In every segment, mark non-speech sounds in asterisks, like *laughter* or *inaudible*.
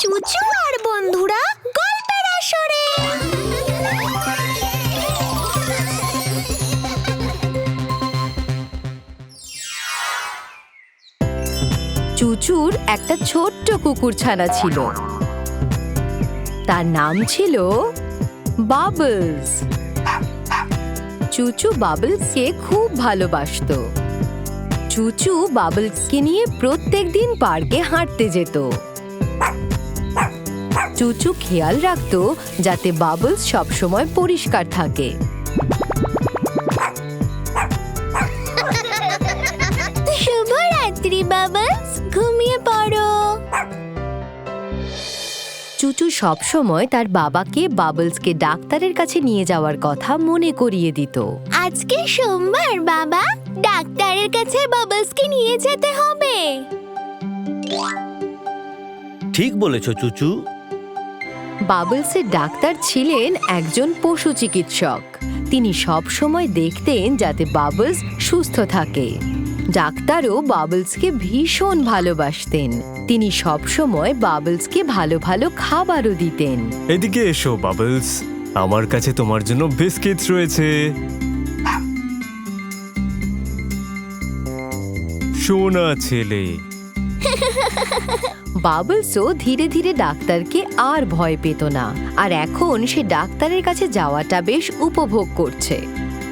চুচু আর বন্ধুরা গল্পের আসরে। চুচুর একটা ছোট্ট কুকুর ছানা ছিল। তার নাম ছিল বাবলস। চুচু বাবলসকে খুব ভালোবাসতো। চুচু বাবলসকে নিয়ে প্রত্যেকদিন পার্কে হাঁটতে যেত। চুচু খেয়াল রাখতো যাতে বাবলস সবসময় পরিষ্কার থাকে। শুভরাত্রি বাবাস ঘুমিয়ে পড়ো। চুচু সবসময় তার বাবাকে বাবলসকে ডাক্তারের কাছে নিয়ে যাওয়ার কথা মনে করিয়ে দিত। আজকে সোমবার বাবা। ডাক্তারের কাছে বাবাসকে নিয়ে যেতে হবে। ঠিক বলেছ চুচু। বাবলসের ডাক্তার ছিলেন একজন পশু চিকিৎসক। তিনি সব সময় দেখতেন যাতে বাবলস সুস্থ থাকে। ডাক্তারও বাবলসকে ভীষণ ভালোবাসতেন। তিনি সব সময় বাবলসকে ভালো ভালো খাবারও দিতেন। এদিকে এসো বাবলস। আমার কাছে তোমার জন্য বিস্কিটস রয়েছে। সোনা ছেলে। *laughs* বাবলসও ধীরে ধীরে ডাক্তারকে আর ভয় পেত না। আর এখন সে ডাক্তারের কাছে যাওয়াটা বেশ উপভোগ করছে।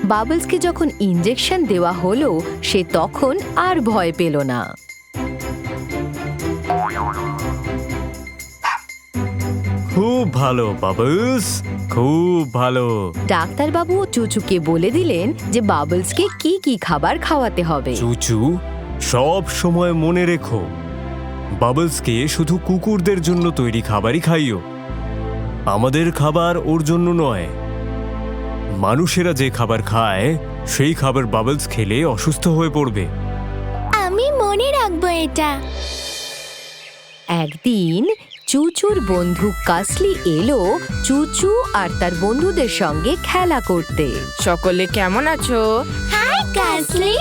বাবলসকে যখন ইঞ্জেকশন দেওয়া হলো সে তখন আর ভয় পেল না। খুব ভালো বাবলস। খুব ভালো। ডাক্তারবাবু চুচুকে বলে দিলেন যে বাবলসকে কি কি খাবার খাওয়াতে হবে। চুচু সব সময় মনে রেখো বাবলসকে শুধু কুকুরদের জন্য তৈরি খাবারই খাইও। আমাদের খাবার ওর জন্য নয়। মানুষেরা যে খাবার খায় সেই খাবার বাবলস খেলে অসুস্থ হয়ে পড়বে। আমি মনে রাখব এটা। একদিন চুচুর বন্ধু কাসলি এলো চুচু আর তার বন্ধুদের সঙ্গে খেলা করতে। সকলে কেমন আছো? হাই কাসলি।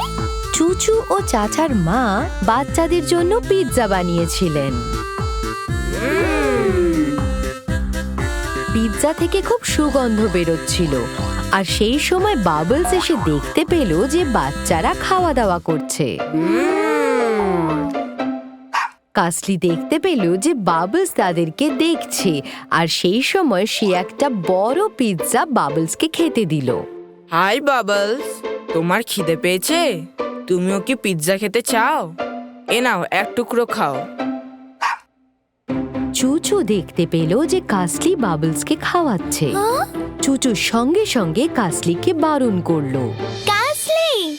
চুচু ও চাচার মা বাচ্চাদের জন্য পিৎজা বানিয়েছিলেন। পিৎজা থেকে খুব সুগন্ধ বেরোচ্ছিল, আর সেই সময় বাবলস এসে দেখতে পেল যে বাচ্চারা খাওয়া দাওয়া করছে। কাসলি দেখতে পেল যে বাবলস তাদেরকে দেখছে, আর সেই সময় সে একটা বড় পিৎজা বাবলসকে খেতে দিল। হাই বাবলস, তোমার খিদে পেয়েছে? তুমিও কি পিৎজা খেতে চাও? এ নাও এক টুকরো খাও। চুচু দেখতে পেল যে কাসলি বাবলসকে খাওয়াচ্ছে। হ্যাঁ? চুচু সঙ্গে সঙ্গে কাসলিকে বারণ করল। কাসলি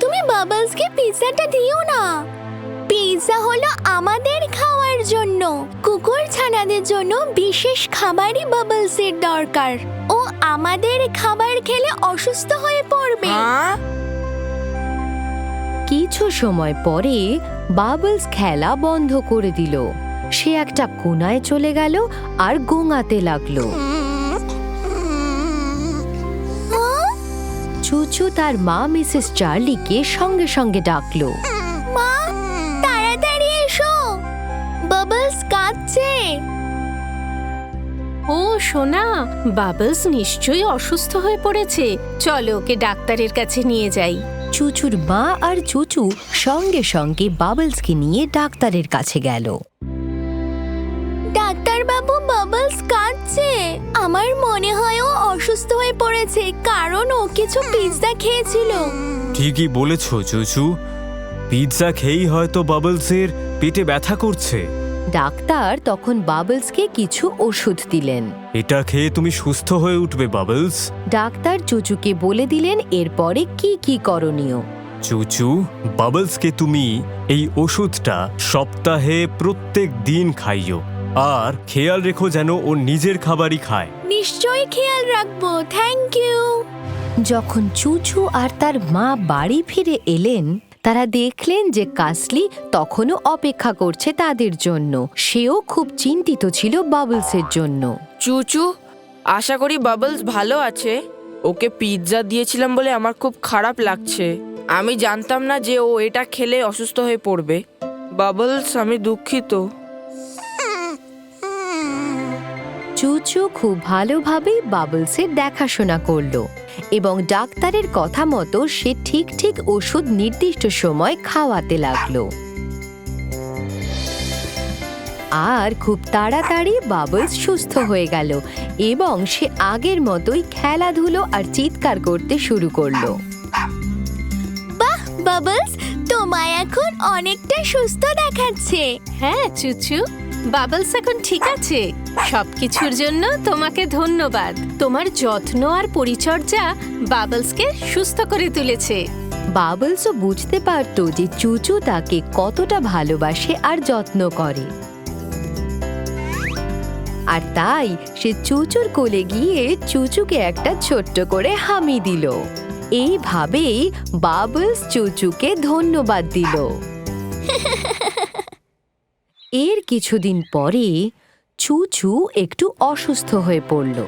তুমি বাবাসকে পিৎজাটা দিও না। পিৎজা হলো আমাদের খাওয়ার জন্য কুকুর ছানাদের জন্য বিশেষ খাবারই বাবলসের দরকার। ও আমাদের খাবার খেলে অসুস্থ হয়ে পড়বে। হ্যাঁ? কিছু সময় পরে বাবলস খেলা বন্ধ করে দিল। সে একটা কোনায় চলে গেল আর গোঙাতে লাগল? চুচু তার মা মিসেস চার্লিকে সঙ্গে সঙ্গে ডাকলো। মা তাড়াতাড়ি এসো। বাবলস কাঁদছে। ও সোনা বাবলস নিশ্চয়ই অসুস্থ হয়ে পড়েছে। চলো ওকে ডাক্তারের কাছে নিয়ে যাই। চুচুর মা আর চুচু সঙ্গে সঙ্গে বাবলসকে নিয়ে ডাক্তারের কাছে গেল। ডাক্তার বাবু বাবলস কাঁদছে। আমার মনে হয় ও অসুস্থ হয়ে পড়েছে কারণ ও কিছু পিৎজা খেয়েছিল। ঠিকই বলেছ চুচু। পিৎজা খেয়েই হয়তো বাবলসের পেটে ব্যথা করছে। ডাক্তার তখন বাবলসকে কিছু ওষুধ দিলেন। এটা খেয়ে তুমি সুস্থ হয়ে উঠবে বাবলস। ডাক্তার চুচুকে বলে দিলেন এরপরে কি কি করণীয়? চুচু বাবলসকে তুমি এই ওষুধটা সপ্তাহে প্রত্যেক দিন খাইও আর খেয়াল রেখো যেন ও নিজের খাবারই খায়। নিশ্চয়ই খেয়াল রাখব থ্যাংক ইউ। যখন চুচু আর তার মা বাড়ি ফিরে এলেন তারা দেখলেন যে কাসলি তখনও অপেক্ষা করছে তাদের জন্য। সেও খুব চিন্তিত ছিল বাবলসের জন্য। চুচু আশা করি বাবলস ভালো আছে। ওকে পিৎজা দিয়েছিলাম বলে আমার খুব খারাপ লাগছে। আমি জানতাম না যে ও এটা খেলে অসুস্থ হয়ে পড়বে। বাবলস আমি দুঃখিত। চুচু খুব ভালোভাবেই বাবলসের দেখাশোনা করল। এবং ডাক্তারের কথা মতো সে ঠিক ঠিক ওষুধ নির্দিষ্ট সময় খাওয়াতে লাগল। আর খুব তাড়াতাড়ি বাবলস সুস্থ হয়ে গেল এবং সে আগের মতোই খেলাধুলো আর চিৎকার করতে শুরু করল। বাহ বাবলস তোমায় এখন অনেকটা সুস্থ দেখাচ্ছে। হ্যাঁ চুচু। বাবলস এখন ঠিক আছে। সবকিছুর জন্য তোমাকে ধন্যবাদ। তোমার যত্ন আর পরিচর্যা বাবলসকে সুস্থ করে তুলেছে। বাবলসও বুঝতে পারতো যে চুচু তাকে কতটা ভালোবাসে আর যত্ন করে। আর তাই সে চুচুর কোলে গিয়ে চুচুকে একটা ছোট্ট করে হামি দিল। এইভাবেই বাবলস চুচুকে ধন্যবাদ দিল। *laughs* এর কিছুদিন পরে চুচু একটু অসুস্থ হয়ে পড়ল।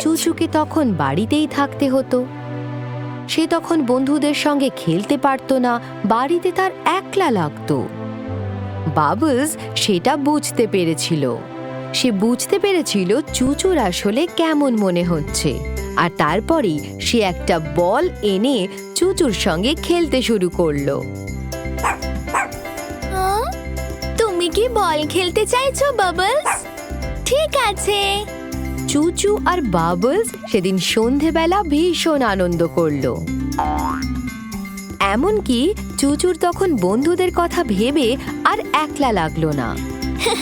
চুচুকে তখন বাড়িতেই থাকতে হতো। সে তখন বন্ধুদের সঙ্গে খেলতে পারতো না বাড়িতে তার একলা লাগতো। বাবলস সেটা বুঝতে পেরেছিল। সে বুঝতে পেরেছিল চুচুর আসলে কেমন মনে হচ্ছে। আর তারপরেই সে একটা বল এনে চুচুর সঙ্গে খেলতে শুরু করল। কি বল খেলতে চাইছো বাবলস ঠিক আছে। চুচু আর বাবলস সেদিন সন্ধেবেলা ভীষণ আনন্দ করল। এমনকি চুচুর তখন বন্ধুদের কথা ভেবে আর একলা লাগল না।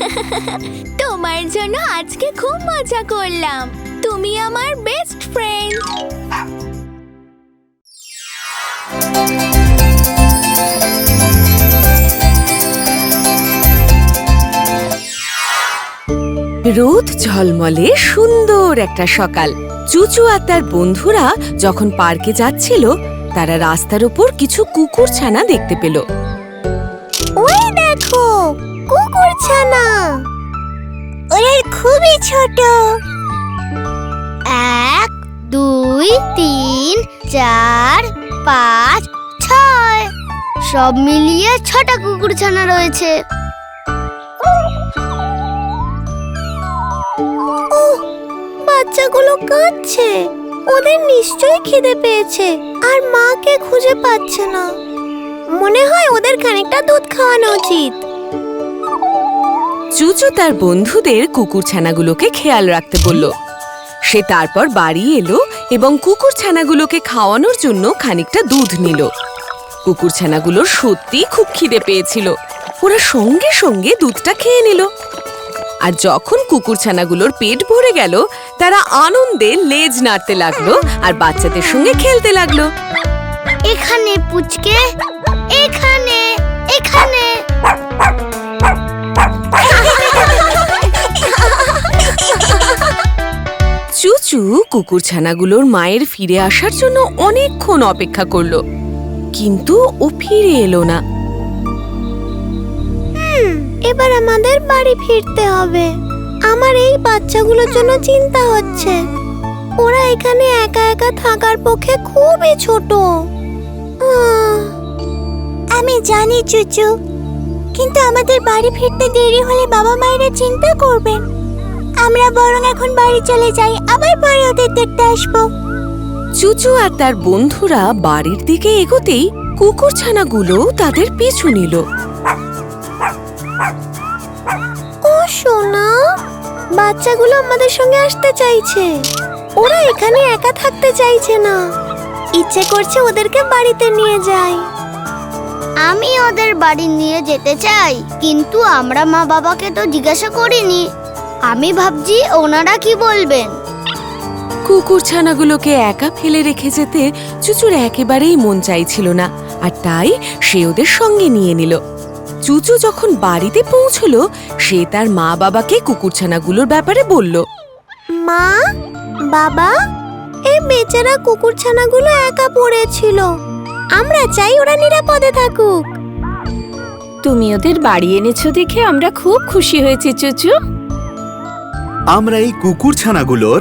*laughs* তোমার জন্য আজকে খুব মজা করলাম। তুমি আমার বেস্ট ফ্রেন্ড রোদ ঝলমলে সুন্দর একটা সকাল। চুচু আর তার বন্ধুরা যখন পার্কে যাচ্ছিল, তারা রাস্তার ওপর কিছু কুকুর ছানা দেখতে পেল। ওই দেখো, কুকুর ছানা। ওরা খুবই ছোট। এক, দুই, তিন, চার, পাঁচ, ছয়। সব মিলিয়ে ছটা কুকুর ছানা রয়েছে। বাচ্চাগুলো কাঁদছে। ওদের নিশ্চয়ই খিদে পেয়েছে, আর মাকে খুঁজে পাচ্ছে না। মনে হয় ওদের খানিকটা দুধ খাওয়ানো উচিত। চুচু তার বন্ধুদের কুকুর ছানাগুলোকে খেয়াল রাখতে বলল। সে তারপর বাড়ি এলো এবং কুকুর ছানাগুলোকে খাওয়ানোর জন্য খানিকটা দুধ নিল। কুকুর ছানাগুলোর সত্যি খুব খিদে পেয়েছিল। ওরা সঙ্গে সঙ্গে দুধটা খেয়ে নিল। আর যখন কুকুর ছানাগুলোর পেট ভরে গেল তারা আনন্দে লেজ নাড়তে লাগল আর বাচ্চাদের সঙ্গে খেলতে লাগল। এখানে পুচকে এখানে এখানে। চুচু কুকুর ছানাগুলোর মায়ের ফিরে আসার জন্য অনেকক্ষণ অপেক্ষা করল কিন্তু ও ফিরে এলো না। এবার আমাদের বাড়ি ফিরতে হবে। আমার এই বাচ্চাগুলোর জন্য চিন্তা হচ্ছে। ওরা এখানে একা একা থাকার পক্ষে খুবই ছোট। আমি জানি, চুচু। কিন্তু আমাদের বাড়ি ফিরতে দেরি হলে বাবা মায়েরা চিন্তা করবেন। আমরা বরং এখন বাড়ি চলে যাই, আবার পরে ওদের দেখতে আসব। চুচু আর তার বন্ধুরা বাড়ির দিকে এগোতেই কুকুর ছানাগুলো তাদের পিছু নিল। ও সোনা বাচ্চাগুলো আমাদের সঙ্গে আসতে চাইছে। ওরা এখানে একা থাকতে চাইছে না। ইচ্ছে করছে ওদেরকে বাড়িতে নিয়ে যাই। আমি ওদের বাড়ি নিয়ে যেতে চাই কিন্তু আমরা মা বাবাকে তো জিজ্ঞাসা করিনি। আমি ভাবছি ওনারা কি বলবেন? কুকুর ছানাগুলোকে একা ফেলে রেখে যেতে চুচুর একেবারেই মন চাইছিল না আর তাই সে ওদের সঙ্গে নিয়ে নিল। চুচু যখন বাড়িতে পৌঁছলো সে তার মা বাবাকে কুকুরছানাগুলোর ব্যাপারে বলল। মা বাবা এই বেচারা কুকুরছানাগুলো একা পড়েছিল। আমরা চাই ওরা নিরাপদে থাকুক। তুমি ওদের বাড়ি এনেছো দেখে আমরা খুব খুশি হয়েছি চুচু। আমরা এই কুকুরছানাগুলোর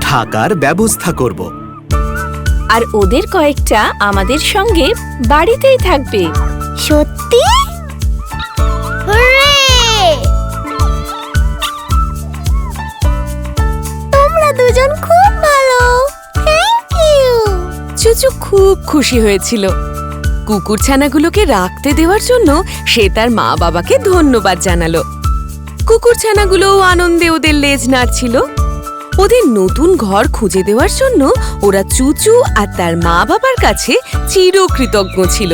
থাকার ব্যবস্থা করব। আর ওদের কয়েকটা আমাদের সঙ্গে বাড়িতেই থাকবে। সত্যি? মন খুব ভালো। থ্যাংক ইউ চুচু খুব খুশি হয়েছিল। কুকুর ছানাগুলোকে রাখতে দেওয়ার জন্য সে তার মা বাবাকে ধন্যবাদ জানালো। কুকুর ছানাগুলোও আনন্দে ওদের লেজ নাড়ছিল। ওদের নতুন ঘর খুঁজে দেওয়ার জন্য ওরা চুচু আর তার মা বাবার কাছে চিরকৃতজ্ঞ ছিল।